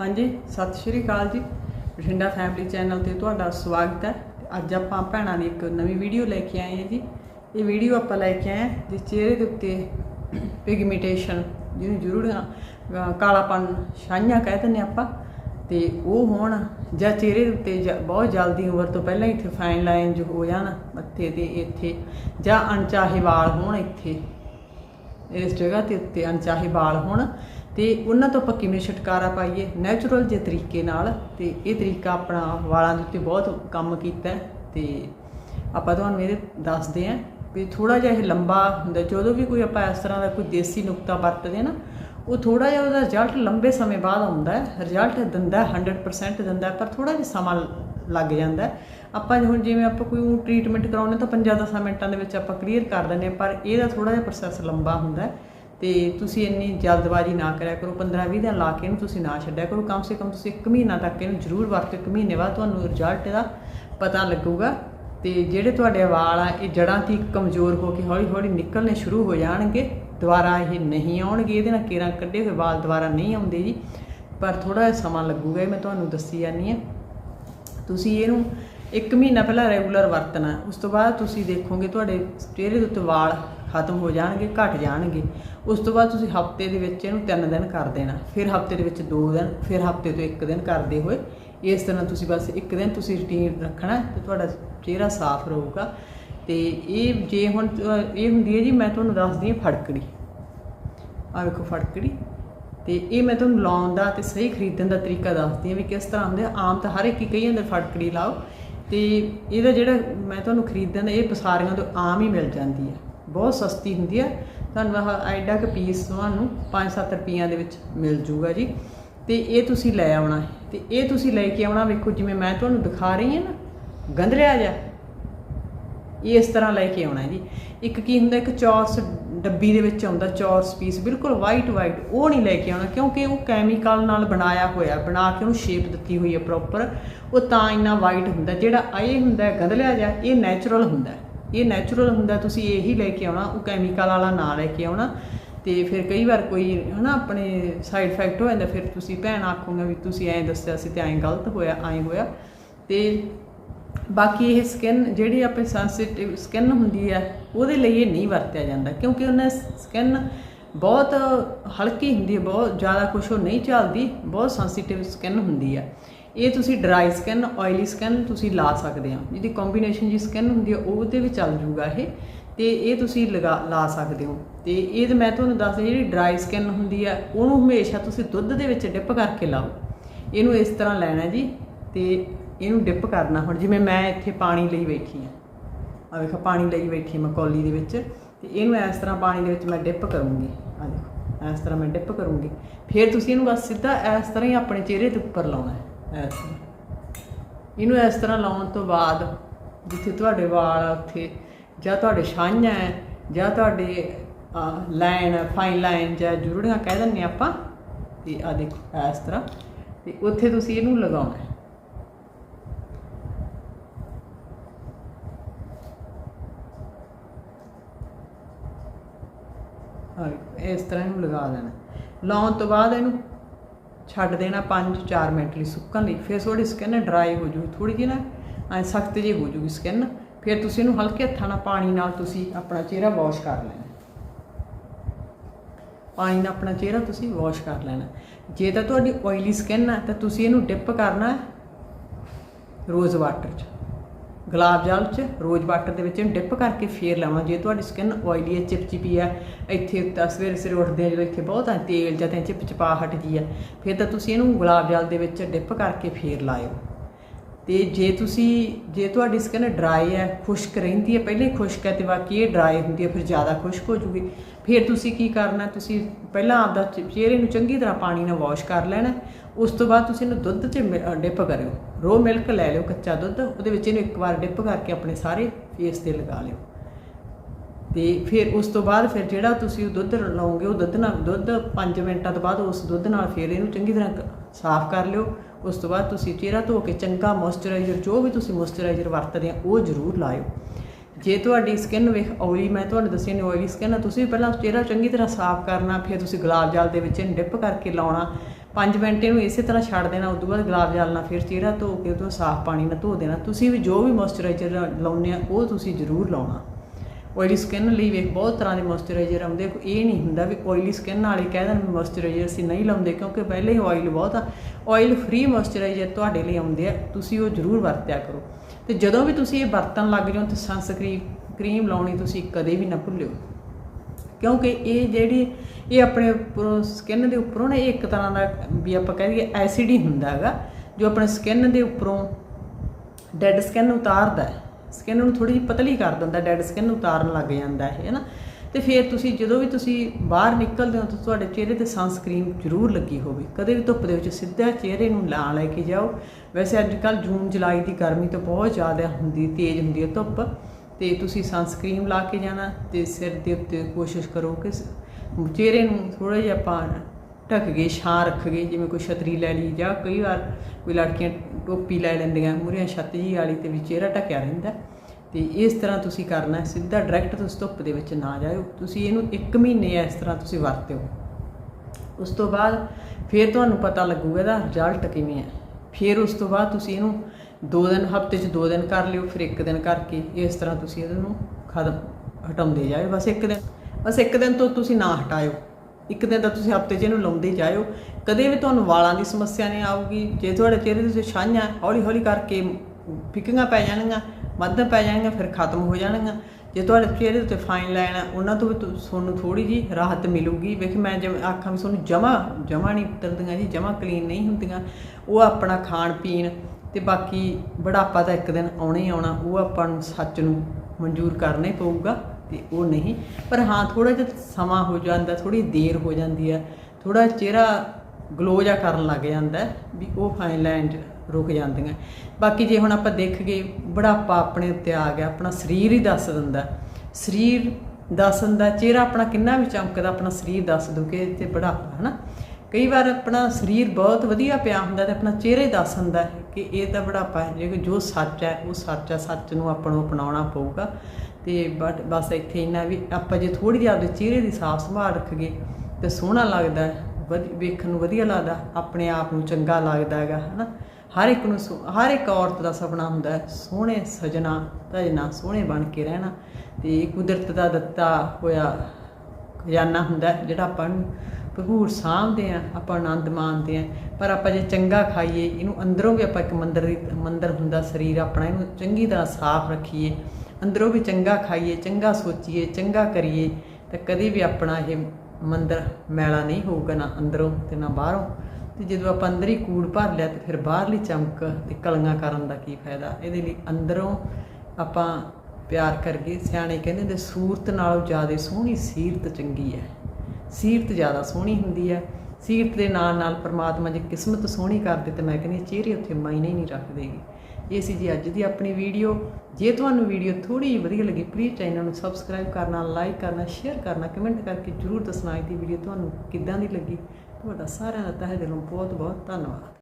ਹਾਂਜੀ, ਸਤਿ ਸ਼੍ਰੀ ਅਕਾਲ ਜੀ। ਬਠਿੰਡਾ ਫੈਮਿਲੀ ਚੈਨਲ ਤੇ ਤੁਹਾਡਾ ਸਵਾਗਤ ਹੈ। ਅੱਜ ਆਪਾਂ ਭੈਣਾਂ ਦੀ ਇੱਕ ਨਵੀਂ ਵੀਡੀਓ ਲੈ ਕੇ ਆਏ ਹਾਂ ਜੀ। ਇਹ ਵੀਡੀਓ ਆਪਾਂ ਲੈ ਕੇ ਆਏ ਹਾਂ ਜਿਸ ਚਿਹਰੇ ਦੇ ਉੱਤੇ ਪਿਗਮੈਂਟੇਸ਼ਨ ਜਿਹਨੂੰ ਜ਼ਰੂਰ ਕਾਲਾਪਨ, ਛਾਈਆਂ ਕਹਿ ਦਿੰਦੇ ਆਪਾਂ। ਤੇ ਉਹ ਹੋਣ ਜਾਂ ਚਿਹਰੇ ਦੇ ਉੱਤੇ ਜ- ਬਹੁਤ ਜਲਦੀ ਉਮਰ ਤੋਂ ਪਹਿਲਾਂ ਹੀ ਇੱਥੇ ਫਾਈਨ ਲਾਈਨ ਜੋ ਹੋ ਜਾਣ, ਮੱਥੇ ਤੇ ਇੱਥੇ, ਜਾਂ ਅਣਚਾਹੇ ਵਾਲ ਹੋਣ ਇੱਥੇ। ਇਸ ਜਗ੍ਹਾ ਤੇ ਉੱਤੇ ਅਣਚਾਹੇ ਵਾਲ ਹੋਣ। ਤੇ ਉਹਨਾਂ ਤੋਂ ਆਪਾਂ ਕਿਵੇਂ ਛੁਟਕਾਰਾ ਪਾਈਏ? ਨੈਚੁਰਲ ਜੇ ਤਰੀਕੇ ਨਾਲ ਤੇ ਇਹ ਤਰੀਕਾ ਆਪਣਾ ਵਾਲਾਂ ਦੇ ਉੱਤੇ ਬਹੁਤ ਕੰਮ ਕੀਤਾ ਹੈ ਤੇ ਆਪਾਂ ਤੁਹਾਨੂੰ ਇਹਦੇ ਦੱਸਦੇ ਆਂ ਵੀ ਥੋੜਾ ਜਿਹਾ ਇਹ ਲੰਬਾ ਹੁੰਦਾ ਜਦੋਂ ਵੀ ਕੋਈ ਆਪਾਂ ਇਸ ਤਰ੍ਹਾਂ ਦਾ ਕੋਈ ਦੇਸੀ ਨੁਕਤਾ ਵਰਤਦੇ ਹਾਂ ਨਾ ਉਹ ਥੋੜਾ ਜਿਹਾ ਉਹਦਾ ਰਿਜ਼ਲਟ ਲੰਬੇ ਸਮੇਂ ਬਾਅਦ ਆਉਂਦਾ ਹੈ। ਰਿਜ਼ਲਟ ਦਿੰਦਾ ਹੈ, 100% ਦਿੰਦਾ ਪਰ ਥੋੜਾ ਜਿਹਾ ਸਮਾਂ ਲੱਗ ਜਾਂਦਾ ਆਪਾਂ ਹੁਣ ਜਿਵੇਂ ਆਪਾਂ ਕੋਈ ਟ੍ਰੀਟਮੈਂਟ ਕਰਾਉਣੇ ਤਾਂ 5-10 ਮਿੰਟਾਂ ਦੇ ਵਿੱਚ ਆਪਾਂ ਕਲੀਅਰ ਕਰ ਦਿੰਦੇ ਹਾਂ ਪਰ ਇਹਦਾ ਥੋੜਾ ਜਿਹਾ ਪ੍ਰੋਸੈਸ ਲੰਬਾ ਹੁੰਦਾ ਹੈ। ਤੇ ਤੁਸੀਂ ਇੰਨੀ ਜਲਦਬਾਜ਼ੀ ਨਾ ਕਰਿਆ ਕਰੋ 15-20 ਦਿਨ ਲਾ ਕੇ ਇਹਨੂੰ ਤੁਸੀਂ ਨਾ ਛੱਡਿਆ ਕਰੋ। ਕਮ ਸੇ ਕਮ ਤੁਸੀਂ 1 ਮਹੀਨਾ ਤੱਕ ਇਹਨੂੰ ਜ਼ਰੂਰ ਵਰਤੋ 1 ਮਹੀਨੇ ਬਾਅਦ ਤੁਹਾਨੂੰ ਰਿਜ਼ਲਟ ਦਾ ਪਤਾ ਲੱਗੂਗਾ। ਤੇ ਜਿਹੜੇ ਤੁਹਾਡੇ ਵਾਲ ਆ, ਇਹ ਜੜਾਂ ਤੋਂ ਕਮਜ਼ੋਰ ਹੋ ਕੇ ਹੌਲੀ-ਹੌਲੀ ਨਿਕਲਣੇ ਸ਼ੁਰੂ ਹੋ ਜਾਣਗੇ। ਦੁਬਾਰਾ ਇਹ ਨਹੀਂ ਆਉਣਗੇ, ਇਹਦੇ ਨਾਲ ਕੇਰਾਂ ਕੱਢੇ ਹੋਏ ਵਾਲ ਦੁਬਾਰਾ ਨਹੀਂ ਆਉਂਦੇ ਜੀ। ਪਰ ਥੋੜਾ ਜਿਹਾ ਸਮਾਂ ਲੱਗੂਗਾ ਇਹ ਮੈਂ ਤੁਹਾਨੂੰ ਦੱਸੀ ਜਾਂਦੀ ਹਾਂ। ਤੁਸੀਂ ਇਹਨੂੰ ਇੱਕ ਮਹੀਨਾ ਪਹਿਲਾਂ ਰੈਗੂਲਰ ਵਰਤਣਾ, ਉਸ ਤੋਂ ਬਾਅਦ ਤੁਸੀਂ ਦੇਖੋਗੇ ਤੁਹਾਡੇ ਚਿਹਰੇ ਦੇ ਉੱਤੇ ਵਾਲ ਖਤਮ ਹੋ ਜਾਣਗੇ, ਘਟ ਜਾਣਗੇ। ਉਸ ਤੋਂ ਬਾਅਦ ਤੁਸੀਂ ਹਫ਼ਤੇ ਦੇ ਵਿੱਚ ਇਹਨੂੰ 3 ਦਿਨ ਕਰ ਦੇਣਾ। ਫਿਰ ਹਫ਼ਤੇ ਦੇ ਵਿੱਚ 2 ਦਿਨ, ਫਿਰ ਹਫ਼ਤੇ ਤੋਂ 1 ਦਿਨ ਕਰਦੇ ਹੋਏ ਇਸ ਤਰ੍ਹਾਂ ਤੁਸੀਂ ਬਸ ਇੱਕ ਦਿਨ ਤੁਸੀਂ ਰੁਟੀਨ ਰੱਖਣਾ ਤੇ ਤੁਹਾਡਾ ਚਿਹਰਾ ਸਾਫ਼ ਰਹੂਗਾ। ਤੇ ਇਹ ਜੇ ਹੁਣ, ਇਹ ਹੁੰਦੀ ਹੈ ਜੀ, ਮੈਂ ਤੁਹਾਨੂੰ ਦੱਸਦੀ ਹਾਂ ਫੜਕੜੀ। ਆ ਵੇਖੋ ਫੜਕੜੀ। ਤੇ ਇਹ ਮੈਂ ਤੁਹਾਨੂੰ ਲਾਉਣ ਦਾ ਤੇ ਸਹੀ ਖਰੀਦਣ ਦਾ ਤਰੀਕਾ ਦੱਸਦੀ ਹਾਂ ਵੀ ਕਿਸ ਤਰ੍ਹਾਂ ਹੁੰਦੇ ਆਮ ਤਾਂ ਹਰ ਇੱਕ ਹੀ ਕਹੀ ਜਾਂਦਾ ਫੜਕੜੀ ਲਾਓ। ਤੇ ਇਹਦਾ ਜਿਹੜਾ ਮੈਂ ਤੁਹਾਨੂੰ ਖਰੀਦਣ ਦਾ, ਇਹ ਪਸਾਰੀਆਂ ਤੋਂ ਆਮ ਹੀ ਮਿਲ ਜਾਂਦੀ ਹੈ। ਬਹੁਤ ਸਸਤੀ ਹੁੰਦੀ ਹੈ। ਤੁਹਾਨੂੰ ਆਹ ਐਡਾ ਕੁ ਪੀਸ ਤੁਹਾਨੂੰ 5-7 ਰੁਪਈਆਂ ਦੇ ਵਿੱਚ ਮਿਲ ਜੂਗਾ ਜੀ। ਤੇ ਇਹ ਤੁਸੀਂ ਲੈ ਆਉਣਾ ਹੈ। ਤੇ ਇਹ ਤੁਸੀਂ ਲੈ ਕੇ ਆਉਣਾ, ਵੇਖੋ ਜਿਵੇਂ ਮੈਂ ਤੁਹਾਨੂੰ ਦਿਖਾ ਰਹੀ ਹਾਂ ਨਾ ਗੰਧਲਿਆ ਜਾ ਇਹ ਇਸ ਤਰ੍ਹਾਂ ਲੈ ਕੇ ਆਉਣਾ ਜੀ। ਇੱਕ ਕੀ ਹੁੰਦਾ, ਇੱਕ ਚੌਰਸ ਡੱਬੀ ਦੇ ਵਿੱਚ ਆਉਂਦਾ ਚੌਰਸ ਪੀਸ ਬਿਲਕੁਲ ਵਾਈਟ ਵਾਈਟ ਉਹ ਨਹੀਂ ਲੈ ਕੇ ਆਉਣਾ, ਕਿਉਂਕਿ ਉਹ ਕੈਮੀਕਲ ਨਾਲ ਬਣਾਇਆ ਹੋਇਆ, ਬਣਾ ਕੇ ਉਹਨੂੰ ਸ਼ੇਪ ਦਿੱਤੀ ਹੋਈ ਹੈ ਪ੍ਰੋਪਰ ਉਹ ਤਾਂ ਇੰਨਾ ਵਾਈਟ ਹੁੰਦਾ, ਜਿਹੜਾ ਇਹ ਹੁੰਦਾ ਹੈ ਗੰਧਲਿਆ ਜਾ ਇਹ ਨੈਚੁਰਲ ਹੁੰਦਾ ਇਹ ਨੈਚੁਰਲ ਹੁੰਦਾ, ਤੁਸੀਂ ਇਹੀ ਲੈ ਕੇ ਆਉਣਾ, ਉਹ ਕੈਮੀਕਲ ਵਾਲਾ ਨਾ ਲੈ ਕੇ ਆਉਣਾ। ਤੇ ਫਿਰ ਕਈ ਵਾਰ ਕੋਈ, ਹਨਾ, ਆਪਣੇ ਸਾਈਡ ਇਫੈਕਟ ਹੋ ਜਾਂਦਾ, ਫਿਰ ਤੁਸੀਂ ਭੈਣ ਆਖੋਗੇ ਵੀ ਤੁਸੀਂ ਐਂ ਦੱਸਿਆ ਸੀ ਤੇ ਐਂ ਗਲਤ ਹੋਇਆ, ਐਂ ਹੋਇਆ। ਤੇ ਬਾਕੀ ਇਹ ਸਕਿਨ ਜਿਹੜੀ ਆਪਣੀ ਸੈਂਸਿਟਿਵ ਸਕਿਨ ਹੁੰਦੀ ਹੈ, ਉਹਦੇ ਲਈ ਇਹ ਨਹੀਂ ਵਰਤਿਆ ਜਾਂਦਾ, ਕਿਉਂਕਿ ਉਹਨਾਂ ਸਕਿਨ ਬਹੁਤ ਹਲਕੀ ਹੁੰਦੀ ਹੈ, ਬਹੁਤ ਜ਼ਿਆਦਾ ਕੁਝ ਉਹ ਨਹੀਂ ਚੱਲਦੀ ਬਹੁਤ ਸੈਂਸਿਟਿਵ ਸਕਿਨ ਹੁੰਦੀ ਹੈ। ਇਹ ਤੁਸੀਂ ਡਰਾਈ ਸਕਿਨ ਆਇਲੀ ਸਕਿਨ ਤੁਸੀਂ ਲਾ ਸਕਦੇ ਹੋ। ਜਿਹਦੀ ਕੰਬੀਨੇਸ਼ਨ ਜੀ ਸਕਿਨ ਹੁੰਦੀ ਹੈ, ਉਹਦੇ ਵੀ ਚੱਲ ਜੂਗਾ ਇਹ। ਤੇ ਇਹ ਤੁਸੀਂ ਲਗਾ, ਲਾ ਸਕਦੇ ਹੋ। ਤੇ ਇਹ ਤੇ ਮੈਂ ਤੁਹਾਨੂੰ ਦੱਸ ਜਿਹੜੀ ਡਰਾਈ ਸਕਿਨ ਹੁੰਦੀ ਹੈ, ਉਹਨੂੰ ਹਮੇਸ਼ਾ ਤੁਸੀਂ ਦੁੱਧ ਦੇ ਵਿੱਚ ਡਿਪ ਕਰਕੇ ਲਾਓ। ਇਹਨੂੰ ਇਸ ਤਰ੍ਹਾਂ ਲੈਣਾ ਜੀ, ਤੇ ਇਹਨੂੰ ਡਿਪ ਕਰਨਾ। ਹੁਣ ਜਿਵੇਂ ਮੈਂ ਇੱਥੇ ਪਾਣੀ ਲਈ ਬੈਠੀ ਆ ਆ ਵੇਖੋ, ਪਾਣੀ ਲਈ ਬੈਠੀ ਮੈਂ ਕੌਲੀ ਦੇ ਵਿੱਚ। ਤੇ ਇਹਨੂੰ ਇਸ ਤਰ੍ਹਾਂ ਪਾਣੀ ਦੇ ਵਿੱਚ ਮੈਂ ਡਿਪ ਕਰੂੰਗੀ। ਆ ਦੇਖੋ, ਇਸ ਤਰ੍ਹਾਂ ਮੈਂ ਡਿਪ ਕਰੂੰਗੀ। ਫਿਰ ਤੁਸੀਂ ਇਹਨੂੰ ਬਸ ਸਿੱਧਾ ਇਸ ਤਰ੍ਹਾਂ ਹੀ ਆਪਣੇ ਚਿਹਰੇ ਦੇ ਉੱਪਰ ਲਾਉਣਾ ਹੈ। ਇਸ ਤਰ੍ਹਾਂ। ਇਹਨੂੰ ਇਸ ਤਰ੍ਹਾਂ ਲਾਉਣ ਤੋਂ ਬਾਅਦ ਜਿੱਥੇ ਤੁਹਾਡੇ ਵਾਲ ਆ, ਉੱਥੇ ਜਾਂ ਤੁਹਾਡੇ ਛਾਈਆਂ ਹੈ ਜਾਂ ਤੁਹਾਡੇ ਲਾਈਨ ਫਾਈਨ ਲਾਈਨ ਜਾਂ ਜੁਰੜੀਆਂ ਕਹਿ ਦਿੰਦੇ ਹਾਂ ਆਪਾਂ। ਤੇ ਆ ਦੇਖੋ, ਇਸ ਤਰ੍ਹਾਂ। ਤੇ ਉੱਥੇ ਤੁਸੀਂ ਇਹਨੂੰ ਲਗਾਉਣਾ ਹੈ ਇਸ ਤਰ੍ਹਾਂ ਇਹਨੂੰ ਲਗਾ ਦੇਣਾ ਲਾਉਣ ਤੋਂ ਬਾਅਦ ਇਹਨੂੰ ਛੱਡ ਦੇਣਾ 5-4 ਮਿੰਟ ਲਈ ਸੁੱਕਣ ਲਈ, ਫਿਰ ਥੋੜੀ ਸਕਿਨ ਡਰਾਈ ਹੋ ਜੂਗੀ ਥੋੜੀ ਜਿਹੀ ਨਾ ਐ ਸਖਤ ਜਿਹੀ ਹੋ ਜੂਗੀ ਸਕਿਨ ਫਿਰ ਤੁਸੀਂ ਇਹਨੂੰ ਹਲਕੇ ਹੱਥਾਂ ਨਾਲ ਪਾਣੀ ਨਾਲ ਤੁਸੀਂ ਆਪਣਾ ਚਿਹਰਾ ਵਾਸ਼ ਕਰ ਲੈਣਾ। ਪਾਣੀ ਨਾਲ ਆਪਣਾ ਚਿਹਰਾ ਤੁਸੀਂ ਵਾਸ਼ ਕਰ ਲੈਣਾ। ਜੇ ਤਾਂ ਤੁਹਾਡੀ ਆਇਲੀ ਸਕਿਨ ਆ, ਤਾਂ ਤੁਸੀਂ ਇਹਨੂੰ ਡਿਪ ਕਰਨਾ ਰੋਜ਼ ਵਾਟਰ 'ਚ। ਗੁਲਾਬ ਜਲ 'ਚ ਰੋਜ਼ ਵਾਟਰ ਦੇ ਵਿੱਚ ਇਹਨੂੰ ਡਿਪ ਕਰਕੇ ਫੇਰ ਲਾਵਾਂ। ਜੇ ਤੁਹਾਡੀ ਸਕਿਨ ਆਇਲੀ ਹੈ, ਚਿਪਚਿਪੀ ਹੈ, ਇੱਥੇ ਉੱਤੇ ਸਵੇਰੇ ਸਵੇਰੇ ਉੱਠਦੇ ਆ ਜਦੋਂ ਇੱਥੇ ਬਹੁਤ ਤੇਲ ਜਾਂ ਤਾਂ ਚਿਪਚਿਪਾਹਟ ਜੀ ਹੈ, ਫਿਰ ਤਾਂ ਤੁਸੀਂ ਇਹਨੂੰ ਗੁਲਾਬ ਜਲ ਦੇ ਵਿੱਚ ਡਿਪ ਕਰਕੇ ਫੇਰ ਲਾਇਓ। ਤੇ ਜੇ ਤੁਸੀਂ, ਜੇ ਤੁਹਾਡੀ ਸਕਿਨ ਡਰਾਈ ਹੈ, ਖੁਸ਼ਕ ਰਹਿੰਦੀ ਹੈ, ਪਹਿਲੇ ਹੀ ਖੁਸ਼ਕ ਹੈ ਤੇ ਬਾਕੀ ਇਹ ਡਰਾਈ ਹੁੰਦੀ ਹੈ, ਫਿਰ ਜ਼ਿਆਦਾ ਖੁਸ਼ਕ ਹੋ ਜੂਗੀ। ਫਿਰ ਤੁਸੀਂ ਕੀ ਕਰਨਾ, ਤੁਸੀਂ ਪਹਿਲਾਂ ਆਪਦਾ ਚ- ਚਿਹਰੇ ਨੂੰ ਚੰਗੀ ਤਰ੍ਹਾਂ ਪਾਣੀ ਨਾਲ ਵਾਸ਼ ਕਰ ਲੈਣਾ ਉਸ ਤੋਂ ਬਾਅਦ ਤੁਸੀਂ ਇਹਨੂੰ ਦੁੱਧ 'ਚ ਡਿਪ ਕਰਿਓ। ਰੋ ਮਿਲਕ ਲੈ ਲਿਓ ਕੱਚਾ ਦੁੱਧ, ਉਹਦੇ ਵਿੱਚ ਇਹਨੂੰ ਇੱਕ ਵਾਰ ਡਿਪ ਕਰਕੇ ਆਪਣੇ ਸਾਰੇ ਫੇਸ ਤੇ ਲਗਾ ਲਿਓ। ਤੇ ਫਿਰ ਉਸ ਤੋਂ ਬਾਅਦ ਫਿਰ ਜਿਹੜਾ ਤੁਸੀਂ ਉਹ ਦੁੱਧ ਲਾਓਗੇ ਉਹ ਦੁੱਧ ਨਾਲ, ਦੁੱਧ 5 ਮਿੰਟਾਂ ਤੋਂ ਬਾਅਦ ਉਸ ਦੁੱਧ ਨਾਲ ਫਿਰ ਇਹਨੂੰ ਚੰਗੀ ਤਰ੍ਹਾਂ ਸਾਫ਼ ਕਰ ਲਿਓ। ਉਸ ਤੋਂ ਬਾਅਦ ਤੁਸੀਂ ਚਿਹਰਾ ਧੋ ਕੇ ਚੰਗਾ ਮੋਇਸਚਰਾਈਜ਼ਰ, ਜੋ ਵੀ ਤੁਸੀਂ ਮੋਇਸਚਰਾਈਜ਼ਰ ਵਰਤਦੇ ਆ, ਉਹ ਜ਼ਰੂਰ ਲਾਇਓ। ਜੇ ਤੁਹਾਡੀ ਸਕਿਨ ਵੇਖ ਆਇਲੀ ਮੈਂ ਤੁਹਾਨੂੰ ਦੱਸਿਆ ਨਹੀਂ ਆਇਲੀ ਸਕਿਨ ਆ, ਤੁਸੀਂ ਪਹਿਲਾਂ ਚਿਹਰਾ ਚੰਗੀ ਤਰ੍ਹਾਂ ਸਾਫ਼ ਕਰਨਾ, ਫਿਰ ਤੁਸੀਂ ਗੁਲਾਬ ਜਲ ਦੇ ਵਿੱਚ ਇਹਨੂੰ ਡਿਪ ਕਰਕੇ ਲਾਉਣਾ। 5 ਮਿੰਟ ਇਹਨੂੰ ਇਸੇ ਤਰ੍ਹਾਂ ਛੱਡ ਦੇਣਾ ਉਸ ਤੋਂ ਬਾਅਦ ਗੁਲਾਬ ਜਲ ਨਾਲ ਫਿਰ ਚਿਹਰਾ ਧੋ ਕੇ ਉਹ ਤੋਂ ਸਾਫ਼ ਪਾਣੀ ਨਾਲ ਧੋ ਦੇਣਾ। ਤੁਸੀਂ ਵੀ ਜੋ ਵੀ ਮੋਇਸਚਰਾਈਜ਼ਰ ਲਾਉਂਦੇ ਆ, ਉਹ ਤੁਸੀਂ ਜ਼ਰੂਰ ਲਾਉਣਾ। ਆਇਲੀ ਸਕਿਨ ਲਈ ਵੇਖ ਬਹੁਤ ਤਰ੍ਹਾਂ ਦੇ ਮੋਇਸਚਰਾਈਜ਼ਰ ਆਉਂਦੇ ਕੋਈ ਇਹ ਨਹੀਂ ਹੁੰਦਾ ਵੀ ਆਇਲੀ ਸਕਿਨ ਵਾਲੇ ਕਹਿ ਦੇਣ ਮੋਇਸਚਰਾਈਜ਼ਰ ਅਸੀਂ ਨਹੀਂ ਲਾਉਂਦੇ, ਕਿਉਂਕਿ ਪਹਿਲੇ ਹੀ ਆਇਲ ਬਹੁਤ ਆ। ਆਇਲ ਫ੍ਰੀ ਮੋਇਸਚਰਾਈਜ਼ਰ ਤੁਹਾਡੇ ਲਈ ਆਉਂਦੇ ਆ, ਤੁਸੀਂ ਉਹ ਜ਼ਰੂਰ ਵਰਤਿਆ ਕਰੋ। ਤੇ ਜਦੋਂ ਵੀ ਤੁਸੀਂ ਇਹ ਵਰਤਣ ਲੱਗ ਜਾਓ ਤੇ ਸਨਸਕ੍ਰੀਨ ਕਰੀਮ ਲਾਉਣੀ ਤੁਸੀਂ ਕਦੇ ਵੀ ਨਾ ਭੁੱਲਿਓ। ਕਿਉਂਕਿ ਇਹ ਜਿਹੜੀ, ਇਹ ਆਪਣੇ ਉੱਪਰੋਂ ਸਕਿਨ ਦੇ ਉੱਪਰੋਂ ਨਾ ਇਹ ਇੱਕ ਤਰ੍ਹਾਂ ਦਾ ਵੀ ਆਪਾਂ ਕਹਿ ਲਈਏ ਐਸਿਡ ਹੀ ਹੁੰਦਾ ਹੈਗਾ, ਜੋ ਆਪਣੇ ਸਕਿਨ ਦੇ ਉੱਪਰੋਂ ਡੈਡ ਸਕਿਨ ਉਤਾਰਦਾ ਹੈ। ਸਕਿਨ ਨੂੰ ਥੋੜੀ ਜਿਹੀ ਪਤਲੀ ਕਰ ਦਿੰਦਾ ਡੈਡ ਸਕਿਨ ਉਤਾਰਨ ਲੱਗ ਜਾਂਦਾ ਹੈ ਨਾ ਤੇ ਫਿਰ ਤੁਸੀਂ ਜਦੋਂ ਵੀ ਤੁਸੀਂ ਬਾਹਰ ਨਿਕਲਦੇ ਹੋ ਤਾਂ ਤੁਹਾਡੇ ਚਿਹਰੇ ਤੇ ਸਨਸਕ੍ਰੀਨ ਜ਼ਰੂਰ ਲੱਗੀ ਹੋਵੇ। ਕਦੇ ਵੀ ਧੁੱਪ ਦੇ ਵਿੱਚ ਸਿੱਧਾ ਚਿਹਰੇ ਨੂੰ ਲਾ ਲੈ ਕੇ ਜਾਓ। ਵੈਸੇ ਅੱਜ ਕੱਲ ਜੂਨ ਜੁਲਾਈ ਦੀ ਗਰਮੀ ਤਾਂ ਬਹੁਤ ਜ਼ਿਆਦਾ ਹੁੰਦੀ, ਤੇਜ਼ ਹੁੰਦੀ ਹੈ ਧੁੱਪ। ਤੇ ਤੁਸੀਂ ਸਨਸਕ੍ਰੀਨ ਲਾ ਕੇ ਜਾਣਾ ਤੇ ਸਿਰ ਦੇ ਉੱਤੇ ਕੋਸ਼ਿਸ਼ ਕਰੋ ਕਿ ਸ- ਚਿਹਰੇ ਨੂੰ ਥੋੜਾ ਜਿਹਾ ਆਪਾਂ ਢੱਕ ਗਏ ਛਾਂ ਰੱਖ ਗਏ ਜਿਵੇਂ ਕੋਈ ਛਤਰੀ ਲੈ ਲਈ ਜਾਂ ਕਈ ਵਾਰ ਕੋਈ ਲੜਕੀਆਂ ਟੋਪੀ ਲੈ ਲੈਂਦੀਆਂ, ਮੂਹਰੇ ਛੱਤ ਜੀ ਵਾਲੀ ਤੇ ਵੀ ਚਿਹਰਾ ਢੱਕਿਆ ਰਹਿੰਦਾ। ਤੇ ਇਸ ਤਰ੍ਹਾਂ ਤੁਸੀਂ ਕਰਨਾ ਸਿੱਧਾ ਡਾਇਰੈਕਟ ਤੁਸੀਂ ਧੁੱਪ ਦੇ ਵਿੱਚ ਨਾ ਜਾਇਓ। ਤੁਸੀਂ ਇਹਨੂੰ 1 ਮਹੀਨੇ ਇਸ ਤਰ੍ਹਾਂ ਤੁਸੀਂ ਵਰਤਿਓ। ਉਸ ਤੋਂ ਬਾਅਦ ਫਿਰ ਤੁਹਾਨੂੰ ਪਤਾ ਲੱਗੂਗਾ ਇਹਦਾ ਰਿਜ਼ਲਟ ਕਿਵੇਂ ਹੈ। ਫਿਰ ਉਸ ਤੋਂ ਬਾਅਦ ਤੁਸੀਂ ਇਹਨੂੰ ਦੋ ਦਿਨ, ਹਫ਼ਤੇ 'ਚ ਦੋ ਦਿਨ ਕਰ ਲਿਓ, ਫਿਰ ਇੱਕ ਦਿਨ ਕਰਕੇ ਇਸ ਤਰ੍ਹਾਂ ਤੁਸੀਂ ਇਹਨੂੰ ਖਤਮ ਹਟਾਉਂਦੇ ਜਾਇਓ। ਬਸ ਇੱਕ ਦਿਨ, ਬਸ ਇੱਕ ਦਿਨ ਤੋਂ ਤੁਸੀਂ ਨਾ ਹਟਾਇਓ। ਇੱਕ ਦਿਨ ਤਾਂ ਤੁਸੀਂ ਹਫ਼ਤੇ 'ਚ ਇਹਨੂੰ ਲਾਉਂਦੇ ਜਾਇਓ। ਕਦੇ ਵੀ ਤੁਹਾਨੂੰ ਵਾਲਾਂ ਦੀ ਸਮੱਸਿਆ ਨਹੀਂ ਆਊਗੀ। ਜੇ ਤੁਹਾਡੇ ਚਿਹਰੇ ਤੇ ਛਾਈਆਂ ਹੌਲੀ ਹੌਲੀ ਕਰਕੇ ਫਿੱਕੀਆਂ ਪੈ ਜਾਣਗੀਆਂ ਮੱਧਮ ਪੈ ਜਾਣਗੀਆਂ, ਫਿਰ ਖਤਮ ਹੋ ਜਾਣਗੀਆਂ। ਜੇ ਤੁਹਾਡੇ ਚਿਹਰੇ ਉੱਤੇ ਫਾਈਨ ਲਾਈਨ ਆ, ਉਹਨਾਂ ਤੋਂ ਵੀ ਤੁਹਾਨੂੰ ਥੋੜੀ ਜੀ ਰਾਹਤ ਮਿਲੂਗੀ। ਵੇਖ, ਮੈਂ ਜਿਵੇਂ ਆਖਾਂ ਵੀ ਤੁਹਾਨੂੰ ਜਮਾ ਜਮਾ ਨਹੀਂ ਉਤਰਦੀਆਂ ਜੀ ਜਮਾ ਕਲੀਨ ਨਹੀਂ ਹੁੰਦੀਆਂ। ਉਹ ਆਪਣਾ ਖਾਣ ਪੀਣ ਤੇ ਬਾਕੀ ਬੁਢਾਪਾ ਤਾਂ ਇੱਕ ਦਿਨ ਆਉਣਾ ਹੀ ਆਉਣਾ, ਉਹ ਆਪਾਂ ਨੂੰ ਸੱਚ ਨੂੰ ਮਨਜ਼ੂਰ ਕਰਨਾ ਹੀ ਪਊਗਾ ਤੇ ਉਹ ਨਹੀਂ। ਪਰ ਹਾਂ ਥੋੜਾ ਜਿਹਾ ਸਮਾਂ ਹੋ ਜਾਂਦਾ ਥੋੜੀ ਦੇਰ ਹੋ ਜਾਂਦੀ ਹੈ ਥੋੜਾ ਚਿਹਰਾ ਗਲੋ ਜਾ ਕਰਨ ਲੱਗ ਜਾਂਦਾ ਵੀ ਉਹ ਫਾਈਨਲੈਂਡ 'ਚ ਰੁਕ ਜਾਂਦੀਆਂ ਬਾਕੀ ਜੇ ਹੁਣ ਆਪਾਂ ਦੇਖ ਗਏ ਬੁਢਾਪਾ ਆਪਣੇ ਉੱਤੇ ਆ ਗਿਆ, ਆਪਣਾ ਸਰੀਰ ਹੀ ਦੱਸ ਦਿੰਦਾ ਸਰੀਰ ਦੱਸ ਦਿੰਦਾ ਚਿਹਰਾ ਆਪਣਾ ਕਿੰਨਾ ਵੀ ਚਮਕਦਾ, ਆਪਣਾ ਸਰੀਰ ਦੱਸ ਦੂ ਕਿ ਇਹ ਤੇ ਬੁਢਾਪਾ, ਹਨਾ? ਕਈ ਵਾਰ ਆਪਣਾ ਸਰੀਰ ਬਹੁਤ ਵਧੀਆ ਪਿਆ ਹੁੰਦਾ ਤੇ ਆਪਣਾ ਚਿਹਰਾ ਹੀ ਦੱਸ ਦਿੰਦਾ ਕਿ ਇਹ ਤਾਂ ਬੁਢਾਪਾ ਹੈ ਜੇ ਜੋ ਸੱਚ ਹੈ, ਉਹ ਸੱਚ ਹੈ ਸੱਚ ਨੂੰ ਆਪਾਂ ਨੂੰ ਅਪਣਾਉਣਾ ਪਊਗਾ। ਤੇ ਬਟ ਬਸ ਇੱਥੇ ਇੰਨਾ ਵੀ ਆਪਾਂ ਜੇ ਥੋੜੀ ਜਿਹੀ ਆਪਦੇ ਚਿਹਰੇ ਦੀ ਸਾਫ਼ ਸੰਭਾਲ ਰੱਖੀਏ, ਤੇ ਸੋਹਣਾ ਲੱਗਦਾ ਵਧੀ- ਵੇਖਣ ਨੂੰ ਵਧੀਆ ਲੱਗਦਾ ਆਪਣੇ ਆਪ ਨੂੰ ਚੰਗਾ ਲੱਗਦਾ ਹੈਗਾ, ਹਨਾ। ਹਰ ਇੱਕ ਨੂੰ ਸੋ- ਹਰ ਇੱਕ ਔਰਤ ਦਾ ਸੁਪਨਾ ਹੁੰਦਾ ਹੈ, ਸੋਹਣੇ ਸਜਣਾ, ਧਜਣਾ, ਸੋਹਣੇ ਬਣ ਕੇ ਰਹਿਣਾ। ਤੇ ਕੁਦਰਤ ਦਾ ਦਿੱਤਾ ਹੋਇਆ ਖਜ਼ਾਨਾ ਹੁੰਦਾ ਜਿਹੜਾ ਆਪਾਂ ਨੂੰ ਭਗੂਰ ਸਾਂਭਦੇ ਆ, ਆਪਾਂ ਆਨੰਦ ਮਾਣਦੇ ਆ। ਪਰ ਆਪਾਂ ਜੇ ਚੰਗਾ ਖਾਈਏ, ਇਹਨੂੰ ਅੰਦਰੋਂ ਵੀ ਆਪਾਂ ਇੱਕ ਮੰਦਰ ਦੀ, ਮੰਦਰ ਹੁੰਦਾ, ਸਰੀਰ ਆਪਣਾ, ਇਹਨੂੰ ਚੰਗੀ ਤਰ੍ਹਾਂ ਸਾਫ਼ ਰੱਖੀਏ। ਅੰਦਰੋਂ ਵੀ ਚੰਗਾ ਖਾਈਏ, ਚੰਗਾ ਸੋਚੀਏ, ਚੰਗਾ ਕਰੀਏ, ਤਾਂ ਕਦੇ ਵੀ ਆਪਣਾ ਇਹ ਮੰਦਰ ਮੈਲਾ ਨਹੀਂ ਹੋਊਗਾ, ਨਾ ਅੰਦਰੋਂ ਤੇ ਨਾ ਬਾਹਰੋਂ। ਤੇ ਜਦੋਂ ਆਪਾਂ ਅੰਦਰ ਹੀ ਕੂੜ ਭਰ ਲਿਆ, ਤੇ ਫਿਰ ਬਾਹਰਲੀ ਚਮਕ ਤੇ ਕਲੀਆਂ ਕਰਨ ਦਾ ਕੀ ਫਾਇਦਾ? ਇਹਦੇ ਲਈ ਅੰਦਰੋਂ ਆਪਾਂ ਪਿਆਰ ਕਰਕੇ, ਸਿਆਣੇ ਕਹਿੰਦੇ ਨੇ ਸੂਰਤ ਨਾਲੋਂ ਜ਼ਿਆਦਾ ਸੋਹਣੀ ਸੀਰਤ ਚੰਗੀ ਹੈ। ਸੀਰਤ ਜ਼ਿਆਦਾ ਸੋਹਣੀ ਹੁੰਦੀ ਹੈ। ਸੀਰਤ ਦੇ ਨਾਲ ਨਾਲ ਪਰਮਾਤਮਾ ਜੇ ਕਿਸਮਤ ਸੋਹਣੀ ਕਰ ਦੇ ਤੇ ਮੈਂ ਕਹਿੰਦੀ ਹਾਂ, ਚਿਹਰੇ ਉੱਥੇ ਮਾਇਨੇ ਨਹੀਂ ਰੱਖਦੇਗੀ ਇਹ ਸੀ ਜੀ ਅੱਜ ਦੀ ਆਪਣੀ ਵੀਡੀਓ, ਜੇ ਤੁਹਾਨੂੰ ਵੀਡੀਓ ਥੋੜੀ ਜਿਹੀ ਵਧੀਆ ਲੱਗੀ ਪਲੀਜ਼ ਚੈਨਲ ਨੂੰ ਸਬਸਕ੍ਰਾਈਬ ਕਰਨਾ ਲਾਈਕ ਕਰਨਾ ਸ਼ੇਅਰ ਕਰਨਾ ਕਮੈਂਟ ਕਰਕੇ ਜਰੂਰ ਦੱਸਣਾ ਇਹ ਦੀ ਵੀਡੀਓ ਤੁਹਾਨੂੰ ਕਿੱਦਾਂ ਦੀ ਲੱਗੀ। ਤੁਹਾਡਾ ਸਾਰਿਆਂ ਦਾ ਤਹਿ ਦਿਲੋਂ ਬਹੁਤ ਬਹੁਤ ਧੰਨਵਾਦ।